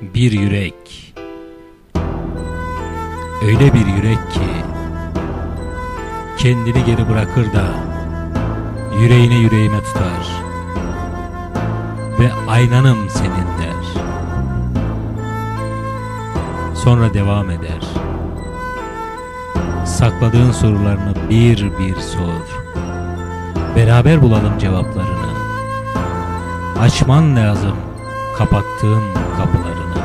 Bir yürek. Öyle bir yürek ki Kendini geri bırakır da Yüreğini yüreğime tutar Ve aynanım senin der. Sonra devam eder. Sakladığın sorularını bir bir sor. Beraber bulalım cevaplarını. Açman lazım kapattığın kapılarını.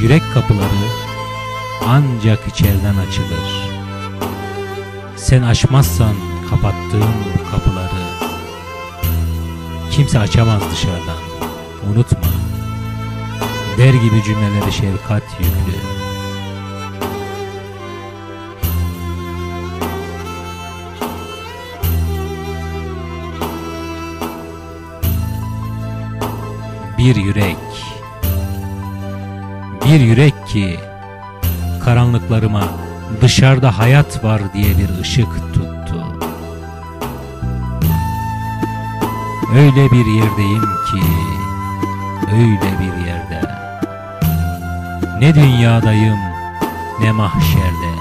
Yürek kapıları ancak içeriden açılır. Sen açmazsan kapattığın bu kapıları Kimse açamaz dışarıdan. Unutma. Der gibi cümleleri şefkat yüklü Bir yürek. Bir yürek ki Karanlıklarıma dışarıda hayat var diye bir ışık tuttu. Öyle bir yerdeyim ki Öyle bir yerde. Ne dünyadayım ne mahşerde.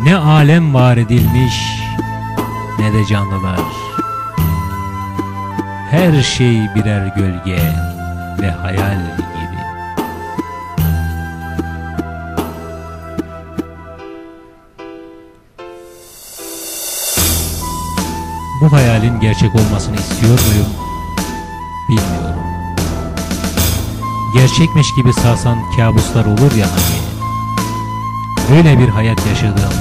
Ne alem var edilmiş ne de canlılar her şey birer gölge ve hayal gibi. Bu hayalin gerçek olmasını istiyor muyum? Bilmiyorum. Gerçekmiş gibi sarsan kabuslar olur ya hani. Öyle bir hayat yaşadım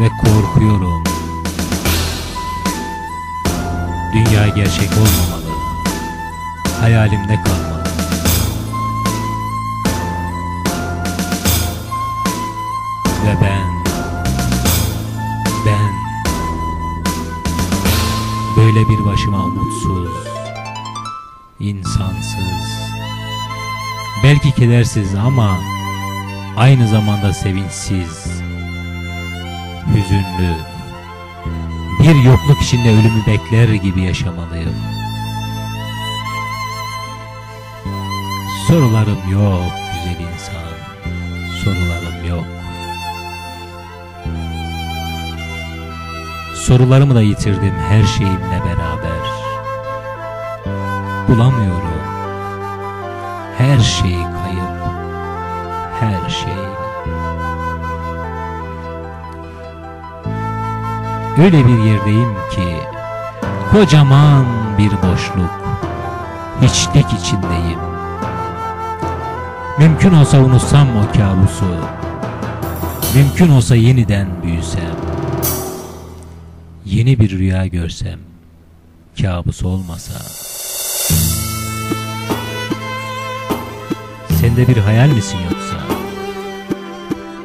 ve korkuyorum. Dünya gerçek olmamalı. Hayalimde kalmalı. Ve ben, ben böyle bir başıma umutsuz, insansız, belki kedersiz ama aynı zamanda sevinçsiz, hüzünlü, bir yokluk içinde ölümü bekler gibi yaşamalıyım. Sorularım yok güzel insan, sorularım yok. Sorularımı da yitirdim her şeyimle beraber. Bulamıyorum. Her şey kayıp. Her şey. Öyle bir yerdeyim ki kocaman bir boşluk. Hiçlik içindeyim. Mümkün olsa unutsam o kabusu. Mümkün olsa yeniden büyüsem. Yeni bir rüya görsem. Kabus olmasa. Sen de bir hayal misin yoksa?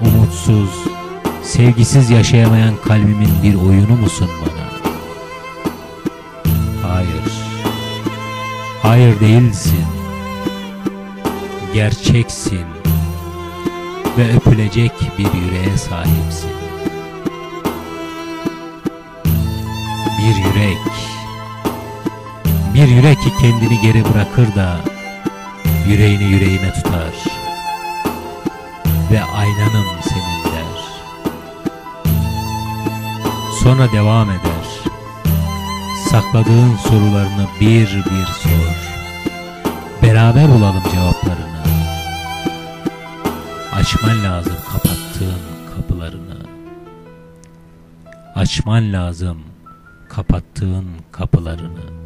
Umutsuz, sevgisiz yaşayamayan kalbimin bir oyunu musun bana? Hayır. Hayır değilsin. Gerçeksin. Ve öpülecek bir yüreğe sahipsin. Bir yürek. Bir yürek ki kendini geri bırakır da yüreğini yüreğime tutar. Ve aynanım senin Sonra devam eder. Sakladığın sorularını bir bir sor. Beraber bulalım cevaplarını. Açman lazım kapattığın kapılarını. Açman lazım kapattığın kapılarını.